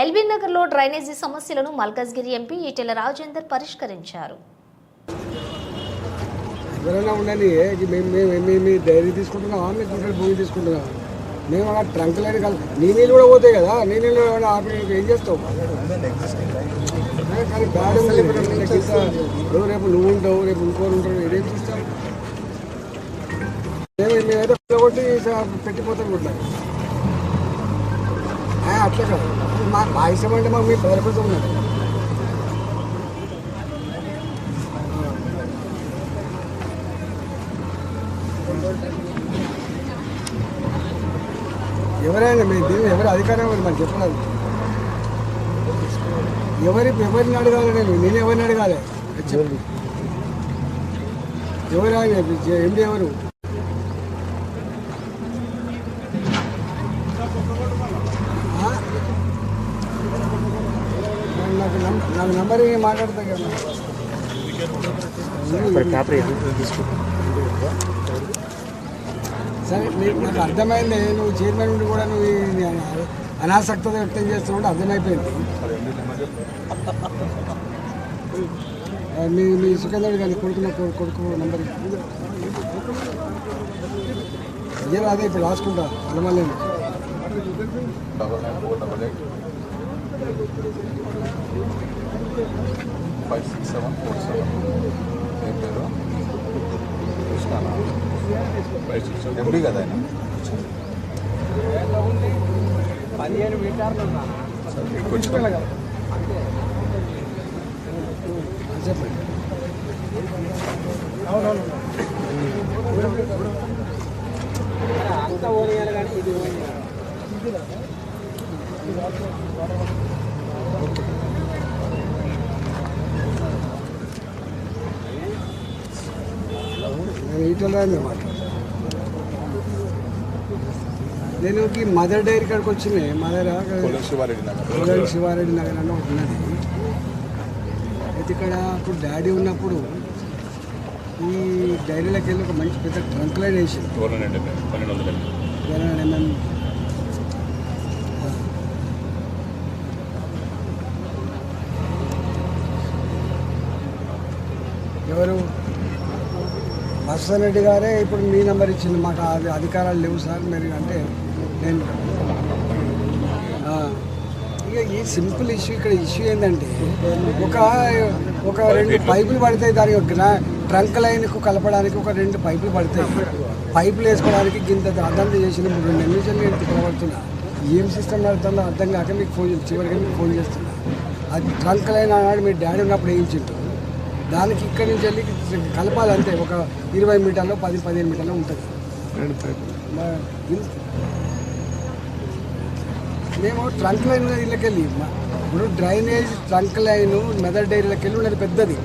LB నగర్లో drainage సమస్యలను Malkajgiri MP Etela Rajender పరిష్కరించారు. ఎవరైనా మేము మేము డైరీ భూమి అలా ట్రంక్ లైన్ కాదు. నీ నీళ్ళు కూడా పోతాయి కదా నీ నీళ్ళు ఏమైనా ఆపి ఏం చేస్తావు? ఏ, కానీ బ్యాడ్ ఉంది. ఇప్పుడు రేపు నువ్వు ఉంటావు రేపు ఇంకోరు ఉంటావు ఇదేం చూస్తావు మేము మేమైతే కొట్టి పెట్టిపోతాం కూడా అట్లా కాదు మా మా ఇష్టం అంటే మాకు మీ పేరు కోసం ఉన్నది ఎవరైనా మీ దీన్ని ఎవరి అధికారం ఎవరు మరి చెప్పలేదు. ఎవరి ఎవరిని అడగాలి నేను నేను ఎవరిని అడగాలి? చెప్పు. ఎవరు ఆయన? ఎండి ఎవరు? నాకు నం- నాకు నంబర్ ఏం మాట్లాడతా కదా. సరే నీకు నాకు అర్థమైంది నువ్వు చైర్మన్ ఉండి కూడా నువ్వు ఈ అనాసక్తత వ్యక్తం చేస్తున్నావు అర్థమైపోయింది. మీ మీ సుఖేంద్రుడు కానీ కొడుకు నా కొడుకు నంబర్ ఇయ్య. అదే ఇప్పుడు రాసుకుంటా అలమల్లేదు five six seven four seven ఏం పేరు కృష్ణానా ఫైవ్ సిక్స్ సెవెన్ ఎండి కదా ఆయన? పదిహేను మీటర్లు సరే చెప్పండి నేను ఈ మదర్ డైరీ కాడికి వచ్చినాయి మదర్ శివారెడ్డి నగర్. శివారెడ్డి నగర్ అని ఒకటి ఉన్నది. అయితే ఇక్కడ అప్పుడు డాడీ ఉన్నప్పుడు ఈ డైరీలోకి వెళ్ళి ఒక మంచి పెద్ద ట్రంక్ లైన్ వేసింది పన్నెండు వందల. ఎంఎం ఎవరు? మత్స్య రెడ్డి గారే ఇప్పుడు మీ నెంబర్ ఇచ్చింది. మాకు అది అధికారాలు లేవు సార్. మీరు అంటే నేను ఇక ఈ సింపుల్ ఇష్యూ ఇక్కడ ఇష్యూ ఏంటంటే ఒక ఒక రెండు పైపులు పడతాయి దాని గ్రా ట్రంక్ లైన్కు కలపడానికి ఒక రెండు పైపులు పడతాయి. పైపులు వేసుకోవడానికి గింత అర్థం చేసిన మూడు రెండు నేను తిరగబడుతున్నా ఏం సిస్టమ్ నడుతుందో అర్థం కాక మీకు ఫోన్ చివరికి మీకు ఫోన్ చేస్తున్నా. అది ట్రంక్ లైన్ అన్నాడు మీ డాడీ ఉన్నప్పుడు వేయించిండు. దానికి ఇక్కడి నుంచి వెళ్ళి కలపాలంటే ఒక ఇరవై మీటర్లో పది పదిహేను మీటర్లో ఉంటుంది. మేము ట్రంక్ లైన్ ఇళ్ళకెళ్ళి మా- ఇప్పుడు డ్రైనేజ్ ట్రంక్ లైన్ మెదర్ డైరీలోకి వెళ్ళి ఉన్నది పెద్దది.